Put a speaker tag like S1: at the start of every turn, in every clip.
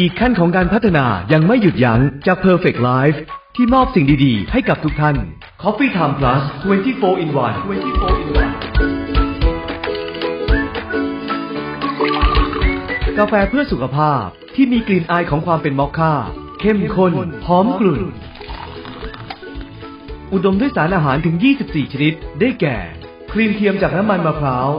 S1: อีกขั้นของการพัฒนายังไม่หยุดยั้งจาก Perfect Life ที่มอบสิ่งดีๆ ให้กับทุกท่าน Coffee Time Plus 24 in 1 24 in 1กาแฟเพื่อสุขภาพที่มีกลิ่นอายของความเป็นมอคค่า เข้มข้นหอมกลุ่น อุดมด้วยสารอาหารถึง 24 ชนิด ได้แก่ ครีมเทียมจากน้ำมันมะพร้าว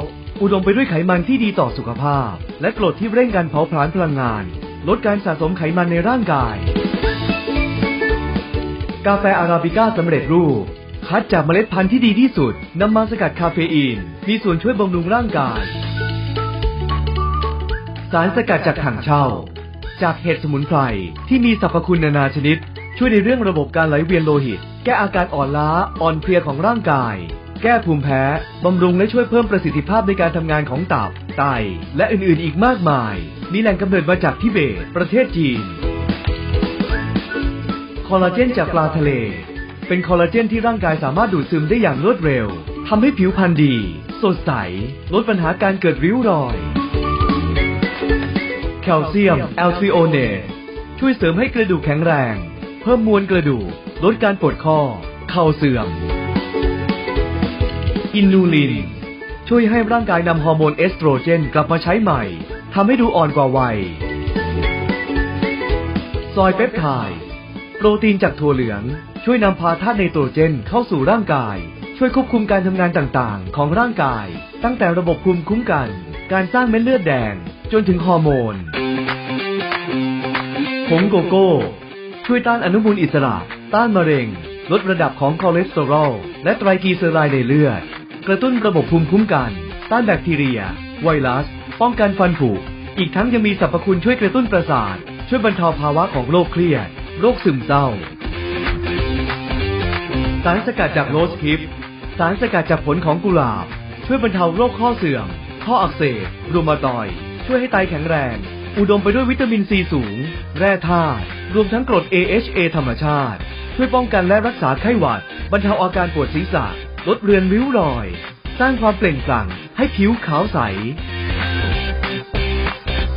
S1: อุดมไปด้วยไขมันที่ดีต่อสุขภาพ และกรดที่เร่งการเผาผลาญพลังงาน ลดการสะสมไขมันในร่างกาย กาแฟอาราบิก้าสำเร็จรูป คัดจากเมล็ดพันธุ์ที่ดีที่สุดนำมาสกัดคาเฟอีน มีส่วนช่วยบำรุงร่างกาย สารสกัดจากถังเช่า จากเห็ดสมุนไพรที่มีสรรพคุณนานาชนิด ช่วยในเรื่องระบบการไหลเวียนโลหิต แก้อาการอ่อนล้าอ่อนเพลียของร่างกายแก้ภูมิแพ้ บำรุงและช่วยเพิ่มประสิทธิภาพในการทำงานของตับ ไต และอื่นๆ อีกมากมาย มีแหล่งกำเนิดมาจากทิเบต ประเทศจีน คอลลาเจนจากปลาทะเล เป็นคอลลาเจนที่ร่างกายสามารถดูดซึมได้อย่างรวดเร็ว ทำให้ผิวพรรณดี สดใส ลดปัญหาการเกิดริ้วรอย แคลเซียมแอลทริโอเนตช่วยเสริมให้กระดูกแข็งแรง เพิ่มมวลกระดูก ลดการปวดข้อ เข่าเสื่อม อินูลินช่วยให้ร่างกายนำฮอร์โมนเอสโตรเจนกลับมาใช้ใหม่ ทำให้ดูอ่อนกว่าวัย ซอยเปปไทด์โปรตีนจากถั่วเหลือง ช่วยนำพาธาตุไนโตรเจนเข้าสู่ร่างกาย ช่วยควบคุมการทำงานต่างๆ ของร่างกาย ตั้งแต่ระบบภูมิคุ้มกัน การสร้างเม็ดเลือดแดง จนถึงฮอร์โมนผงโกโก้ ช่วยต้านอนุมูลอิสระ ต้านมะเร็ง ลดระดับของคอเลสเตอรอล และไตรกลีเซอไรด์ในเลือด กระตุ้นระบบภูมิคุ้มกัน ต้านแบคทีเรีย ไวรัส ป้องกันฟันผุ อีกทั้งยังมีสรรพคุณช่วยกระตุ้นประสาท ช่วยบรรเทาภาวะของโรคเครียด โรคซึมเศร้า สารสกัดจากโรสฮิป สารสกัดจากผลของกุหลาบ ช่วยบรรเทาโรคข้อเสื่อม ข้ออักเสบรูมาตอย ช่วยให้ไตแข็งแรง อุดมไปด้วยวิตามินซีสูง แร่ธาตุ รวมทั้งกรด AHA ธรรมชาติ ช่วยป้องกันและรักษาไข้หวัด บรรเทาอาการปวดศีรษะ ลดเรือนริ้วรอย สร้างความเปล่งปลั่งให้ผิวขาวใส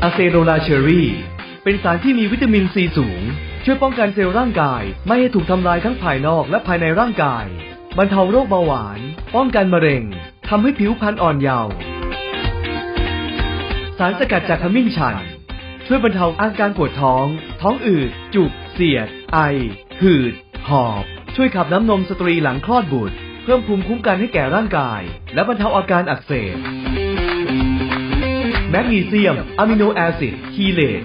S1: อะเซโรลาเชอรี่ เป็นสารที่มีวิตามินซีสูง ช่วยป้องกันเซลล์ร่างกาย ไม่ให้ถูกทำลายทั้งภายนอกและภายในร่างกาย บรรเทาโรคเบาหวาน ป้องกันมะเร็งทำให้ผิวพรรณอ่อนเยาว์สารสกัดจากขมิ้นชัน ช่วยบรรเทาอาการปวดท้อง ท้องอืด จุก เสียด ไอ หืด หอบ ช่วยขับน้ำนมสตรีหลังคลอดบุตร เพิ่มภูมิคุ้มกันให้แก่ร่างกาย และบรรเทาอาการอักเสบ แมกนีเซียมอะมิโนแอซิดคีเลต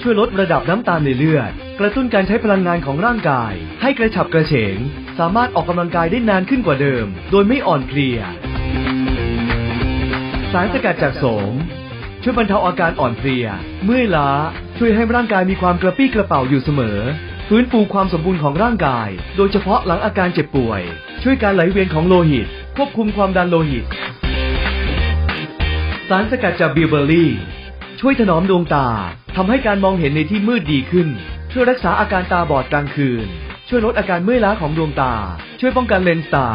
S1: ช่วยลดระดับน้ำตาลในเลือด กระตุ้นการใช้พลังงานของร่างกาย ให้กระฉับกระเฉง สามารถออกกำลังกายได้นานขึ้นกว่าเดิม โดยไม่อ่อนเพลีย สารสกัดจากโสม ช่วยบรรเทาอาการอ่อนเพลีย เมื่อยล้า ช่วยให้ร่างกายมีความกระปี้กระเป๋าอยู่เสมอ ฟื้นฟูความสมบูรณ์ของร่างกาย โดยเฉพาะหลังอาการเจ็บป่วย ช่วยการไหลเวียนของโลหิต ควบคุมความดันโลหิต สารสกัดจากบิวเบอร์รี่ ช่วยถนอมดวงตาทำให้การมองเห็นในที่มืดดีขึ้น ช่วยรักษาอาการตาบอดกลางคืน ช่วยลดอาการเมื่อยล้าของดวงตา ช่วยป้องกันเลนส์ตา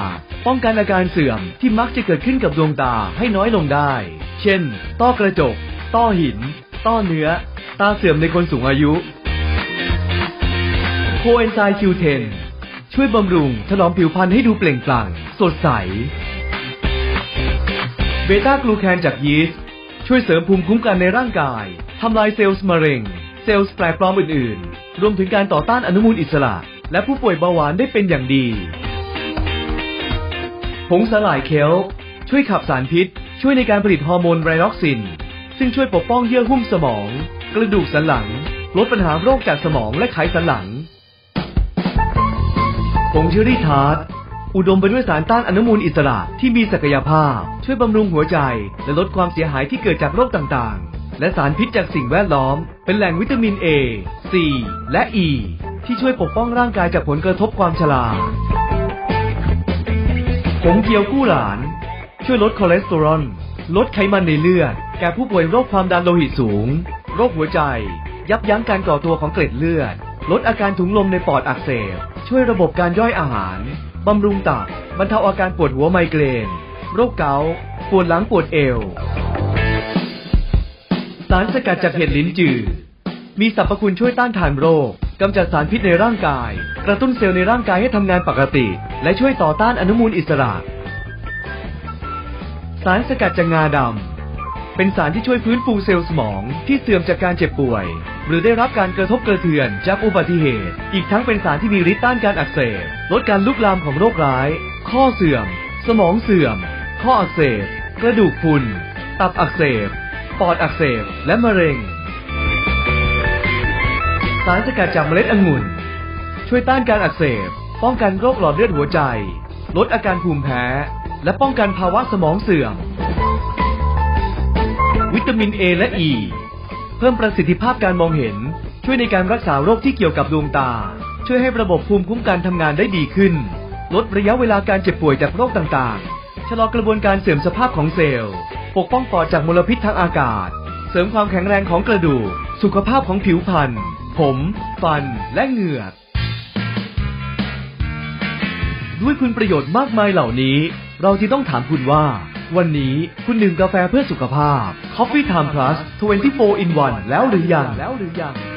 S1: ป้องกันอาการเสื่อมที่มักจะเกิดขึ้นกับดวงตาให้น้อยลงได้ เช่น ต้อกระจก ต้อหิน ต้อเนื้อ ตาเสื่อมในคนสูงอายุ โคเอนไซม์ Q10 ช่วยบำรุงถนอมผิวพรรณให้ดูเปล่งปลั่ง สดใส เบต้ากลูแคนจากยีสต์ช่วยเสริมภูมิคุ้มกันในร่างกาย ทำลายเซลล์มะเร็ง เซลล์แปลกปลอมอื่นๆ รวมถึงการต่อต้านอนุมูลอิสระ และผู้ป่วยเบาหวานได้เป็นอย่างดี ผงสลายเคลช่วยขับสารพิษ ช่วยในการผลิตฮอร์โมนไรร็อกซิน ซึ่งช่วยปกป้องเยื่อหุ้มสมอง กระดูกสันหลัง ลดปัญหาโรคจากสมองและไขสันหลัง ผงเชอรี่ทาร์ต อุดมไปด้วยสารต้านอนุมูลอิสระที่มีศักยภาพ ช่วยบำรุงหัวใจ และลดความเสียหายที่เกิดจากโรคต่างๆ และสารพิษจากสิ่งแวดล้อม เป็นแหล่งวิตามิน A C และ E ที่ช่วยปกป้องร่างกายจากผลกระทบความชราผงเกียวกู้หลาน ช่วยลดคอเลสเตอรอลลดไขมันในเลือด แก่ผู้ป่วยโรคความดันโลหิตสูง โรคหัวใจ ยับยั้งการก่อตัวของเกล็ดเลือด ลดอาการถุงลมในปอดอักเสบ ช่วยระบบการย่อยอาหาร บำรุงตับบรรเทาอาการปวดหัวไมเกรน โรคเกาต์ปวดหลังปวดเอว สารสกัดจากเห็ดลิ้นจือ มีสรรพคุณช่วยต้านทานโรคกำจัดสารพิษในร่างกาย กระตุ้นเซลล์ในร่างกายให้ทำงานปกติ และช่วยต่อต้านอนุมูลอิสระ สารสกัดจากงาดำ เป็นสารที่ช่วยฟื้นฟูเซลล์สมองที่เสื่อมจากการเจ็บป่วย หรือได้รับการกระทบกระเทือนจากอุบัติเหตุ อีกทั้งเป็นสารที่มีฤทธิ์ต้านการอักเสบลดการลุกลามของโรคร้าย ข้อเสื่อม สมองเสื่อม ข้ออักเสบกระดูกพรุนตับอักเสบ ปอดอักเสบ และมะเร็ง สารสกัดจากเมล็ดองุ่น ช่วยต้านการอักเสบ ป้องกันโรคหลอดเลือดหัวใจ ลดอาการภูมิแพ้ และป้องกันภาวะสมองเสื่อม วิตามิน A และ E เพิ่มประสิทธิภาพการมองเห็น ช่วยในการรักษาโรคที่เกี่ยวกับดวงตา ช่วยให้ระบบภูมิคุ้มกันทำงานได้ดีขึ้น ลดระยะเวลาการเจ็บป่วยจากโรคต่างๆ ชะลอกระบวนการเสื่อมสภาพของเซลล์ ปกป้องปอดจากมลพิษทางอากาศ เสริมความแข็งแรงของกระดูก สุขภาพของผิวพรรณ ผม ฟัน และเหงือก ด้วยคุณประโยชน์มากมายเหล่านี้ เราจึงต้องถามคุณว่า วันนี้คุณดื่มกาแฟเพื่อสุขภาพ Coffee Time Plus 24 in 1แล้วหรือยังแล้วหรือยัง